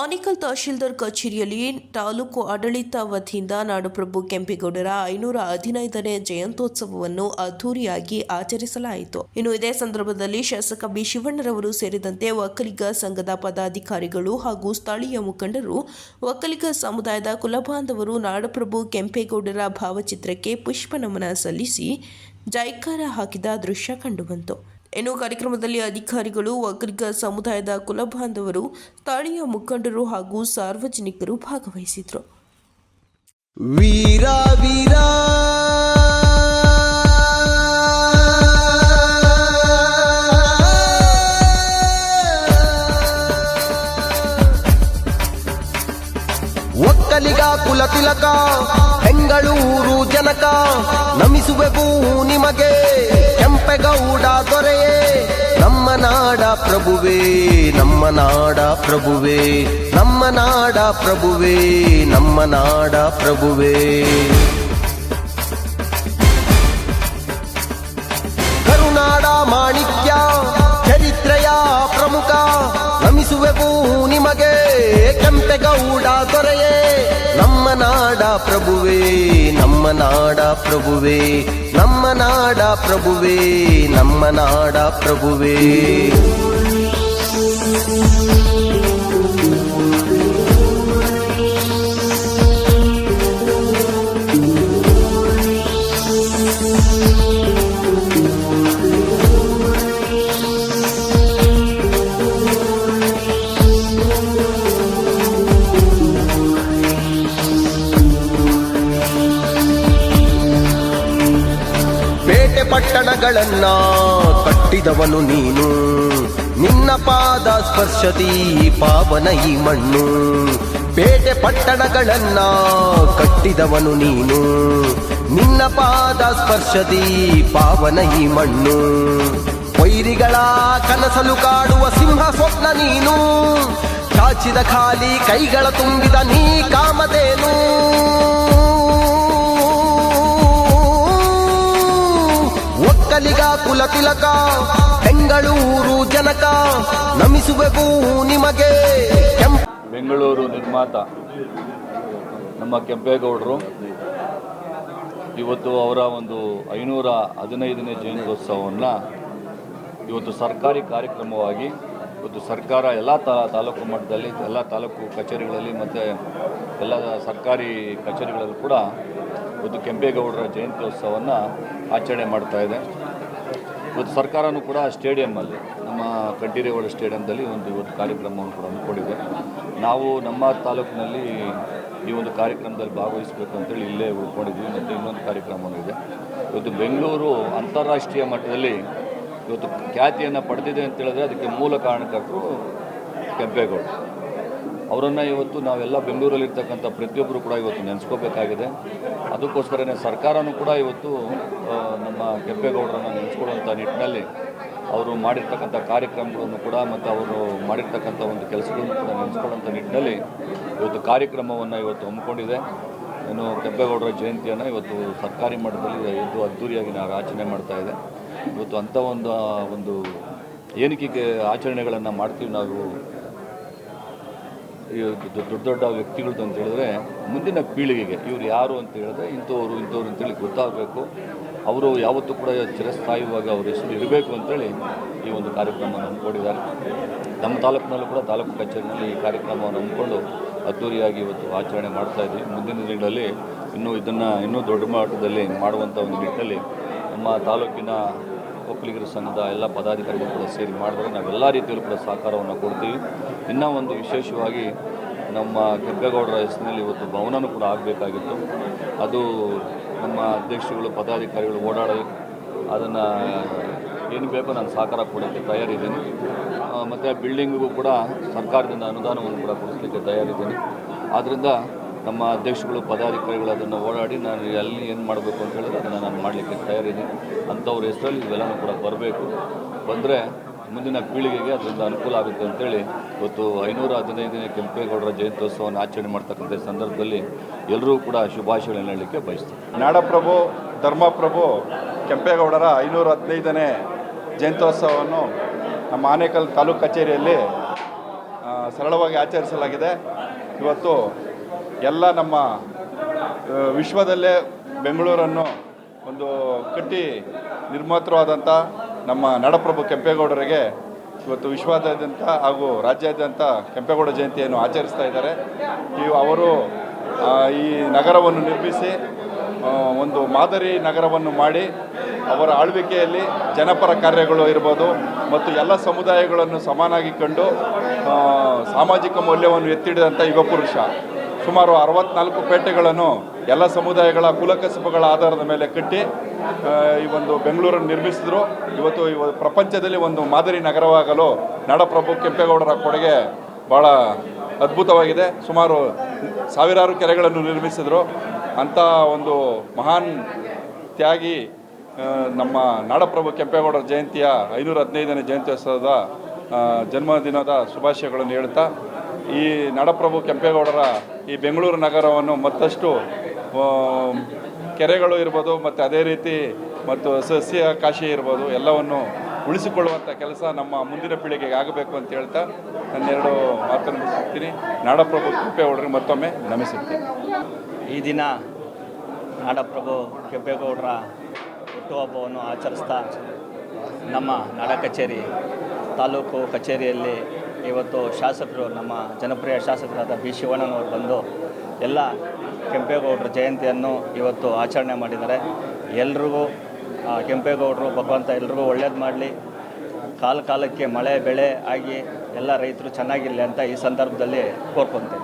ಆನೇಕಲ್ ತಹಶೀಲ್ದಾರ್ ಕಚೇರಿಯಲ್ಲಿ ತಾಲೂಕು ಆಡಳಿತ ವತಿಯಿಂದ ನಾಡಪ್ರಭು ಕೆಂಪೇಗೌಡರ ಐನೂರ ಹದಿನೈದನೇ ಜಯಂತ್ಯೋತ್ಸವವನ್ನು ಅದ್ದೂರಿಯಾಗಿ ಆಚರಿಸಲಾಯಿತು. ಇನ್ನು ಇದೇ ಸಂದರ್ಭದಲ್ಲಿ ಶಾಸಕ ಬಿ ಶಿವಣ್ಣರವರು ಸೇರಿದಂತೆ ಒಕ್ಕಲಿಗ ಸಂಘದ ಪದಾಧಿಕಾರಿಗಳು ಹಾಗೂ ಸ್ಥಳೀಯ ಮುಖಂಡರು ಒಕ್ಕಲಿಗ ಸಮುದಾಯದ ಕುಲಬಾಂಧವರು ನಾಡಪ್ರಭು ಕೆಂಪೇಗೌಡರ ಭಾವಚಿತ್ರಕ್ಕೆ ಪುಷ್ಪ ನಮನ ಸಲ್ಲಿಸಿ ಜೈಕಾರ ಹಾಕಿದ ದೃಶ್ಯ ಕಂಡುಬಂತು. ಇನ್ನು ಕಾರ್ಯಕ್ರಮದಲ್ಲಿ ಅಧಿಕಾರಿಗಳು ಒಕ್ಕಲಿಗ ಸಮುದಾಯದ ಕುಲಬಾಂಧವರು, ಸ್ಥಳೀಯ ಮುಖಂಡರು ಹಾಗೂ ಸಾರ್ವಜನಿಕರು ಭಾಗವಹಿಸಿದರು. ವೀರ ವೀರ! ಒಕ್ಕಲಿಗ ಕುಲ ತಿಲಕ ಬೆಂಗಳೂರು ಜನಕ ನಮಿಸುವೆವು ನಿಮಗೆ. ಕೆಂಪೆಗೌಡ ದೊರೆಯೇ, ನಮ್ಮ ನಾಡ ಪ್ರಭುವೇ, ನಮ್ಮ ನಾಡ ಪ್ರಭುವೇ, ನಮ್ಮ ನಾಡ ಪ್ರಭುವೇ, ನಮ್ಮ ನಾಡ ಪ್ರಭುವೇ. ಕರುನಾಡ ಮಾಣಿಕ್ಯ, ಚರಿತ್ರೆಯ ಪ್ರಮುಖ ನಮಿಸುವೆವು ನಿಮಗೆ. ಕೆಂಪೆಗೌಡ ದೊರೆಯೇ ನಾಡ ಪ್ರಭುವೇ ನಮ್ಮ ನಾಡ ಪ್ರಭುವೇ ನಮ್ಮ ನಾಡ ಪ್ರಭುವೇ ನಮ್ಮ ನಾಡ ಪ್ರಭುವೇ. ಪಟ್ಟಣಗಳನ್ನ ಕಟ್ಟಿದವನು ನೀನು. ನಿನ್ನ ಪಾದ ಸ್ಪರ್ಶತಿ ಪಾವನ ಈ ಮಣ್ಣು. ಪೇಟೆ ಪಟ್ಟಣಗಳನ್ನ ಕಟ್ಟಿದವನು ನೀನು. ನಿನ್ನ ಪಾದ ಸ್ಪರ್ಶತಿ ಪಾವನ ಈ ಮಣ್ಣು. ವೈರಿಗಳ ಕನಸಲು ಕಾಡುವ ಸಿಂಹ ಸ್ವಪ್ನ ನೀನು. ಚಾಚಿದ ಖಾಲಿ ಕೈಗಳ ತುಂಬಿದ ನೀ ಕಾಮಧೇನು. ಒಕ್ಕಲಿಗ ಕುಲ ತಿಲಕ ಬೆಂಗಳೂರು ಜನಕ ನಮಿಸುವೆವು ನಿಮಗೆ. ಬೆಂಗಳೂರು ನಿರ್ಮಾತ, ನಮ್ಮ ಕೆಂಪೇಗೌಡರು. ಇವತ್ತು ಅವರ ಒಂದು ಐನೂರ ಹದಿನೈದನೇ ಜಯಂತ್ಯೋತ್ಸವವನ್ನು ಇವತ್ತು ಸರ್ಕಾರಿ ಕಾರ್ಯಕ್ರಮವಾಗಿ, ಇವತ್ತು ಸರ್ಕಾರ ಎಲ್ಲ ತಾಲೂಕು ಮಟ್ಟದಲ್ಲಿ, ಎಲ್ಲ ತಾಲೂಕು ಕಚೇರಿಗಳಲ್ಲಿ ಮತ್ತು ಎಲ್ಲ ಸರ್ಕಾರಿ ಕಚೇರಿಗಳಲ್ಲೂ ಕೂಡ ಇವತ್ತು ಕೆಂಪೇಗೌಡರ ಜಯಂತ್ಯೋತ್ಸವವನ್ನು ಆಚರಣೆ ಮಾಡ್ತಾ ಇವತ್ತು ಸರ್ಕಾರನೂ ಕೂಡ ಸ್ಟೇಡಿಯಮ್ಮಲ್ಲಿ ನಮ್ಮ ಕಂಠೀರೇಗೌಡ ಸ್ಟೇಡಿಯಂದಲ್ಲಿ ಒಂದು ಇವತ್ತು ಕಾರ್ಯಕ್ರಮವನ್ನು ಕೂಡ ಹಮ್ಮಿಕೊಂಡಿದೆ. ನಾವು ನಮ್ಮ ತಾಲೂಕಿನಲ್ಲಿ ಈ ಒಂದು ಕಾರ್ಯಕ್ರಮದಲ್ಲಿ ಭಾಗವಹಿಸಬೇಕು ಅಂತೇಳಿ ಇಲ್ಲೇ ಉಳ್ಕೊಂಡಿದ್ವಿ, ಮತ್ತು ಇನ್ನೊಂದು ಕಾರ್ಯಕ್ರಮವೂ ಇದೆ. ಇವತ್ತು ಬೆಂಗಳೂರು ಅಂತಾರಾಷ್ಟ್ರೀಯ ಮಟ್ಟದಲ್ಲಿ ಇವತ್ತು ಖ್ಯಾತಿಯನ್ನು ಪಡೆದಿದೆ ಅಂತ ಹೇಳಿದ್ರೆ ಅದಕ್ಕೆ ಮೂಲ ಕಾರಣಕರ್ತರು ಕೆಂಪೇಗೌಡ. ಅವರನ್ನು ಇವತ್ತು ನಾವೆಲ್ಲ ಬೆಂಗಳೂರಲ್ಲಿರ್ತಕ್ಕಂಥ ಪ್ರತಿಯೊಬ್ಬರು ಕೂಡ ಇವತ್ತು ನೆನೆಸ್ಕೋಬೇಕಾಗಿದೆ. ಅದಕ್ಕೋಸ್ಕರನೇ ಸರ್ಕಾರನೂ ಕೂಡ ಇವತ್ತು ನಮ್ಮ ಕೆಂಪೇಗೌಡರನ್ನು ನೆನೆಸ್ಕೊಳ್ಳುವಂಥ ನಿಟ್ಟಿನಲ್ಲಿ ಅವರು ಮಾಡಿರ್ತಕ್ಕಂಥ ಕಾರ್ಯಕ್ರಮಗಳನ್ನು ಕೂಡ ಮತ್ತು ಅವರು ಮಾಡಿರ್ತಕ್ಕಂಥ ಒಂದು ಕೆಲಸಗಳನ್ನು ಕೂಡ ನೆನೆಸ್ಕೊಳ್ಳುವಂಥ ನಿಟ್ಟಿನಲ್ಲಿ ಇವತ್ತು ಕಾರ್ಯಕ್ರಮವನ್ನು ಇವತ್ತು ಹಮ್ಮಿಕೊಂಡಿದೆ. ಇನ್ನು ಕೆಂಪೇಗೌಡರ ಜಯಂತಿಯನ್ನು ಇವತ್ತು ಸರ್ಕಾರಿ ಮಟ್ಟದಲ್ಲಿ ಎದ್ದು ಅದ್ದೂರಿಯಾಗಿ ನಾವು ಆಚರಣೆ ಮಾಡ್ತಾ ಇದೆ. ಇವತ್ತು ಅಂಥ ಒಂದು ಒಂದು ಏನಕ್ಕೆ ಆಚರಣೆಗಳನ್ನು ಮಾಡ್ತೀವಿ ನಾವು. ದೊಡ್ಡ ದೊಡ್ಡ ವ್ಯಕ್ತಿಗಳದ್ದು ಅಂತ ಹೇಳಿದ್ರೆ ಮುಂದಿನ ಪೀಳಿಗೆಗೆ ಇವ್ರು ಯಾರು ಅಂತ ಹೇಳಿದ್ರೆ ಇಂಥವ್ರು ಇಂಥವ್ರು ಅಂತೇಳಿ ಗೊತ್ತಾಗಬೇಕು. ಅವರು ಯಾವತ್ತೂ ಕೂಡ ಚಿರಸ್ಥಾಯಿಯಾಗಿ ಅವ್ರ ಹೆಸರು ಇರಬೇಕು ಅಂತೇಳಿ ಈ ಒಂದು ಕಾರ್ಯಕ್ರಮವನ್ನು ಹಮ್ಮಿಕೊಂಡಿದ್ದಾರೆ. ನಮ್ಮ ತಾಲೂಕಿನಲ್ಲೂ ಕೂಡ ತಾಲೂಕು ಕಚೇರಿನಲ್ಲಿ ಈ ಕಾರ್ಯಕ್ರಮವನ್ನು ಹಮ್ಮಿಕೊಂಡು ಅದ್ದೂರಿಯಾಗಿ ಇವತ್ತು ಆಚರಣೆ ಮಾಡ್ತಾ ಇದ್ದೀವಿ ಮುಂದಿನ ದಿನಗಳಲ್ಲಿ ಇನ್ನೂ ಇದನ್ನು ಇನ್ನೂ ದೊಡ್ಡ ಮಟ್ಟದಲ್ಲಿ ಮಾಡುವಂಥ ಒಂದು ನಿಟ್ಟಿನಲ್ಲಿ ನಮ್ಮ ತಾಲೂಕಿನ ಒಕ್ಕಲಿಗರ ಸಂಘದ ಎಲ್ಲ ಪದಾಧಿಕಾರಿಗಳು ಕೂಡ ಸೇರಿ ಮಾಡಿದ್ರೆ ನಾವೆಲ್ಲ ರೀತಿಯಲ್ಲೂ ಕೂಡ ಸಹಕಾರವನ್ನು ಕೊಡ್ತೀವಿ. ಇನ್ನೂ ಒಂದು ವಿಶೇಷವಾಗಿ ನಮ್ಮ ಕೆಂಪೇಗೌಡರ ಹೆಸರಿನಲ್ಲಿ ಇವತ್ತು ಭವನನೂ ಕೂಡ ಆಗಬೇಕಾಗಿತ್ತು. ಅದು ನಮ್ಮ ಅಧ್ಯಕ್ಷರುಗಳು, ಪದಾಧಿಕಾರಿಗಳು ಓಡಾಡಿ ಅದನ್ನು ಏನು ಬೇಕೋ ನಾನು ಸಹಕಾರ ಕೊಡೋಕ್ಕೆ ತಯಾರಿದ್ದೀನಿ. ಮತ್ತು ಆ ಬಿಲ್ಡಿಂಗಿಗೂ ಕೂಡ ಸರ್ಕಾರದಿಂದ ಅನುದಾನವನ್ನು ಕೂಡ ಕೊಡಿಸ್ಲಿಕ್ಕೆ ತಯಾರಿದ್ದೀನಿ. ಆದ್ದರಿಂದ ನಮ್ಮ ಅಧ್ಯಕ್ಷಗಳು ಪದಾಧಿಕಾರಿಗಳು ಅದನ್ನು ಓಡಾಡಿ ನಾನು ಅಲ್ಲಿ ಏನು ಮಾಡಬೇಕು ಅಂತ ಹೇಳಿದ್ರೆ ಅದನ್ನು ನಾನು ಮಾಡಲಿಕ್ಕೆ ತಯಾರಿದ್ದೀನಿ. ಅಂಥವ್ರ ಹೆಸರಲ್ಲಿ ಇವೆಲ್ಲನೂ ಕೂಡ ಬರಬೇಕು. ಬಂದರೆ ಮುಂದಿನ ಪೀಳಿಗೆಗೆ ಅದರಿಂದ ಅನುಕೂಲ ಆಗುತ್ತೆ ಅಂತೇಳಿ ಇವತ್ತು ಐನೂರ ಹದಿನೈದನೇ ಕೆಂಪೇಗೌಡರ ಜಯಂತ್ಯೋತ್ಸವವನ್ನು ಆಚರಣೆ ಮಾಡ್ತಕ್ಕಂಥ ಸಂದರ್ಭದಲ್ಲಿ ಎಲ್ಲರೂ ಕೂಡ ಶುಭಾಶಯಗಳನ್ನು ಹೇಳಲಿಕ್ಕೆ ಬಯಸ್ತೀನಿ. ನಾಡಪ್ರಭು, ಧರ್ಮಪ್ರಭು, ಕೆಂಪೇಗೌಡರ ಐನೂರ ಹದಿನೈದನೇ ಜಯಂತ್ಯೋತ್ಸವವನ್ನು ನಮ್ಮ ಆನೇಕಲ್ ತಾಲೂಕು ಕಚೇರಿಯಲ್ಲಿ ಸರಳವಾಗಿ ಆಚರಿಸಲಾಗಿದೆ. ಇವತ್ತು ಎಲ್ಲ ನಮ್ಮ ವಿಶ್ವದಲ್ಲೇ ಬೆಂಗಳೂರನ್ನು ಒಂದು ಕಟ್ಟಿ ನಿರ್ಮಾತೃವಾದಂಥ ನಮ್ಮ ನಾಡಪ್ರಭು ಕೆಂಪೇಗೌಡರಿಗೆ ಇವತ್ತು ವಿಶ್ವಾದ್ಯಂತ ಹಾಗೂ ರಾಜ್ಯಾದ್ಯಂತ ಕೆಂಪೇಗೌಡ ಜಯಂತಿಯನ್ನು ಆಚರಿಸ್ತಾ ಇದ್ದಾರೆ. ಈ ಅವರು ಈ ನಗರವನ್ನು ನಿರ್ಮಿಸಿ ಒಂದು ಮಾದರಿ ನಗರವನ್ನು ಮಾಡಿ, ಅವರ ಆಳ್ವಿಕೆಯಲ್ಲಿ ಜನಪರ ಕಾರ್ಯಗಳು ಇರ್ಬೋದು ಮತ್ತು ಎಲ್ಲ ಸಮುದಾಯಗಳನ್ನು ಸಮಾನಾಗಿ ಕಂಡು ಸಾಮಾಜಿಕ ಮೌಲ್ಯವನ್ನು ಎತ್ತಿಡಿದಂಥ ಯುಗ ಪುರುಷ. ಸುಮಾರು ಅರವತ್ನಾಲ್ಕು ಪೇಟೆಗಳನ್ನು ಎಲ್ಲ ಸಮುದಾಯಗಳ ಕುಲಕಸಬುಗಳ ಆಧಾರದ ಮೇಲೆ ಕಟ್ಟಿ ಈ ಒಂದು ಬೆಂಗಳೂರನ್ನು ನಿರ್ಮಿಸಿದ್ರು. ಇವತ್ತು ಇವ ಪ್ರಪಂಚದಲ್ಲಿ ಒಂದು ಮಾದರಿ ನಗರವಾಗಲು ನಾಡಪ್ರಭು ಕೆಂಪೇಗೌಡರ ಕೊಡುಗೆ ಭಾಳ ಅದ್ಭುತವಾಗಿದೆ. ಸುಮಾರು ಸಾವಿರಾರು ಕೆರೆಗಳನ್ನು ನಿರ್ಮಿಸಿದರು. ಅಂಥ ಒಂದು ಮಹಾನ್ ತ್ಯಾಗಿ ನಮ್ಮ ನಾಡಪ್ರಭು ಕೆಂಪೇಗೌಡರ ಜಯಂತಿಯ ಐನೂರ ಹದಿನೈದನೇ ಜಯಂತ್ಯೋತ್ಸವದ ಜನ್ಮದಿನದ ಶುಭಾಶಯಗಳನ್ನು ಹೇಳ್ತಾ, ಈ ನಾಡಪ್ರಭು ಕೆಂಪೇಗೌಡರ ಈ ಬೆಂಗಳೂರು ನಗರವನ್ನು ಮತ್ತಷ್ಟು ಕೆರೆಗಳು ಇರ್ಬೋದು, ಮತ್ತು ಅದೇ ರೀತಿ ಮತ್ತು ಸಸ್ಯ ಕಾಶಿ ಇರ್ಬೋದು, ಎಲ್ಲವನ್ನು ಉಳಿಸಿಕೊಳ್ಳುವಂಥ ಕೆಲಸ ನಮ್ಮ ಮುಂದಿನ ಪೀಳಿಗೆಗೆ ಆಗಬೇಕು ಅಂತ ಹೇಳ್ತಾ ನನ್ನೆರಡು ಮಾತನ್ನು ಮುಗಿಸ್ತೀನಿ. ನಾಡಪ್ರಭು ಕೆಂಪೇಗೌಡರಿಗೆ ಮತ್ತೊಮ್ಮೆ ನಮಿಸುತ್ತೇನೆ. ಈ ದಿನ ನಾಡಪ್ರಭು ಕೆಂಪೇಗೌಡರ ಹುಟ್ಟುಹಬ್ಬವನ್ನು ಆಚರಿಸ್ತಾ ನಮ್ಮ ನಾಡ ಕಚೇರಿ, ತಾಲೂಕು ಕಚೇರಿಯಲ್ಲಿ ಇವತ್ತು ಶಾಸಕರು, ನಮ್ಮ ಜನಪ್ರಿಯ ಶಾಸಕರಾದ ಬಿ. ಶಿವಣ್ಣನವರು ಬಂದು ಎಲ್ಲ ಕೆಂಪೇಗೌಡರ ಜಯಂತಿಯನ್ನು ಇವತ್ತು ಆಚರಣೆ ಮಾಡಿದ್ದಾರೆ. ಎಲ್ರಿಗೂ ಕೆಂಪೇಗೌಡರು, ಭಗವಂತ ಎಲ್ರಿಗೂ ಒಳ್ಳೇದು ಮಾಡಲಿ. ಕಾಲ ಕಾಲಕ್ಕೆ ಮಳೆ, ಬೆಳೆ ಆಗಿ ಎಲ್ಲ ರೈತರು ಚೆನ್ನಾಗಿರಲಿ ಅಂತ ಈ ಸಂದರ್ಭದಲ್ಲಿ ಕೋರ್ಕೊತೇನೆ